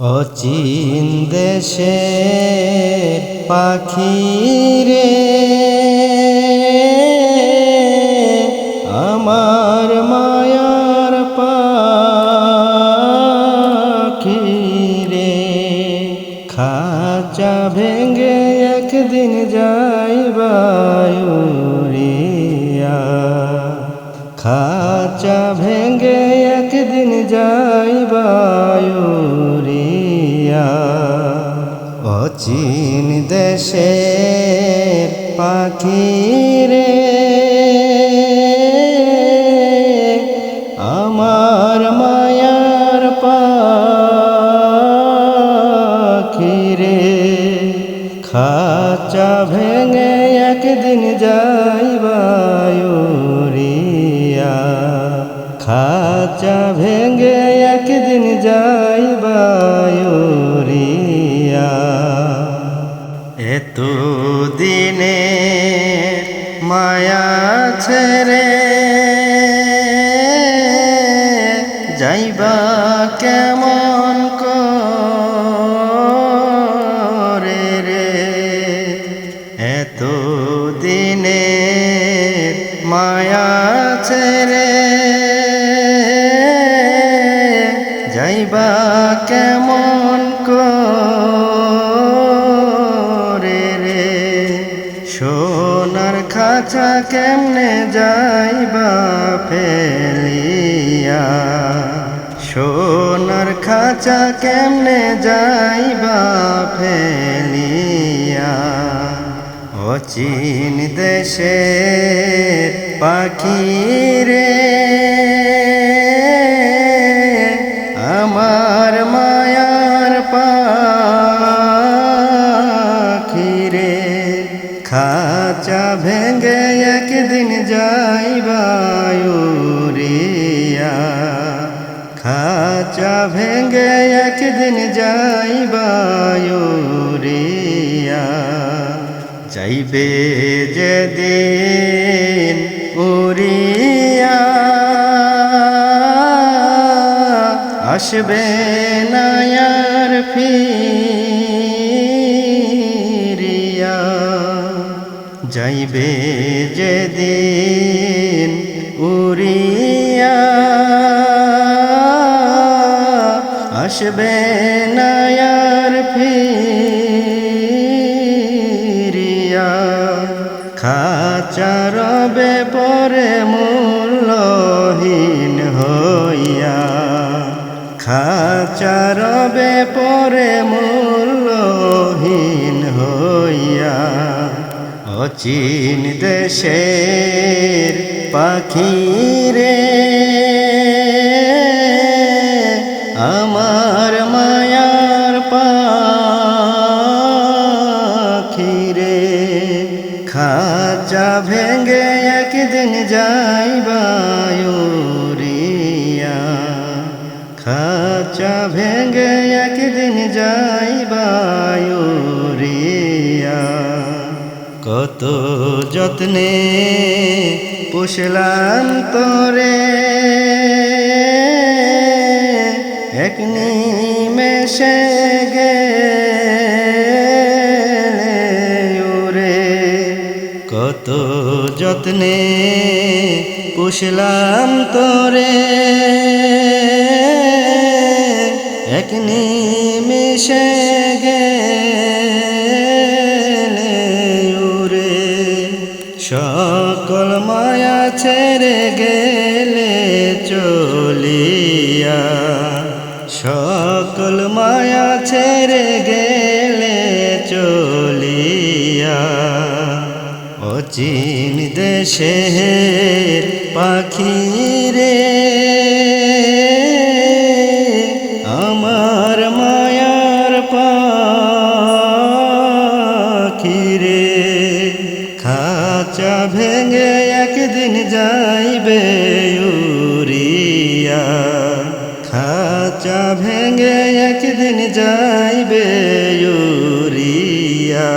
অচিন দেশে পাখি রে আমার মায়ার পাখি রে খাঁচা ভেঙ্গে একদিন যাইবায়ুরিয়া খাঁচা ভেঙ্গে একদিন যাইবায়ুরিয়া অচিন দেশে পাখি রে। আমার মায়ার পাখি রে। খাঁচা ভেঙে একদিন যাইবায়ুরিয়া খাঁচা ভেঙে একদিন যাইবায়ুরিয়া এত দিনে মায়া ছেড়ে যাইবা কেমন করে রে? এত দিনে মায়া ছেড়ে যাইবা খাঁচা কেমনে যাইবা ফেলিয়া সোনার খাঁচা কেমনে যাইবা ফেলিয়া অচিন দেশের পাখি রে আমার মায়ার পাখি রে খাঁচা ভেঙ্গে একদিন যাইবায়ুরিয়া খাঁচা ভেঙ্গে একদিন যাইবায়ুরিয়া যাইবে যেদিন উড়িয়া। আসবে নায়ার ফিরিয়া যাইবে যেদিন উড়িয়া আসবে নায়ার ফিরিয়া। খাঁচা রবে পরে মূল্যহীন হইয়া। খাঁচা রবে পরে মূল্যহীন অচিন দেশের পাখি রে আমার মায়ার পাখি রে খাঁচা ভেঙ্গে একদিন যাইবায়ুরিয়া খাঁচা ভেঙ্গে একদিন যাইবায়ুরিয়া কত যত্নে পুষলাম তোরে এক নিমেষে ওরে কত যত্নে পুষলাম তোরে এক নিমেষে সকল মায়া ছেড়ে গেলে চলিয়া। সকল মায়া ছেড়ে গেলে চলিয়া। অচিন দেশের পাখি রে, আমার মায়ার পাখি রে। খাঁচা ভেঙে একদিন যাইবে উড়িয়া খাঁচা ভেঙে একদিন যাইবে উড়িয়া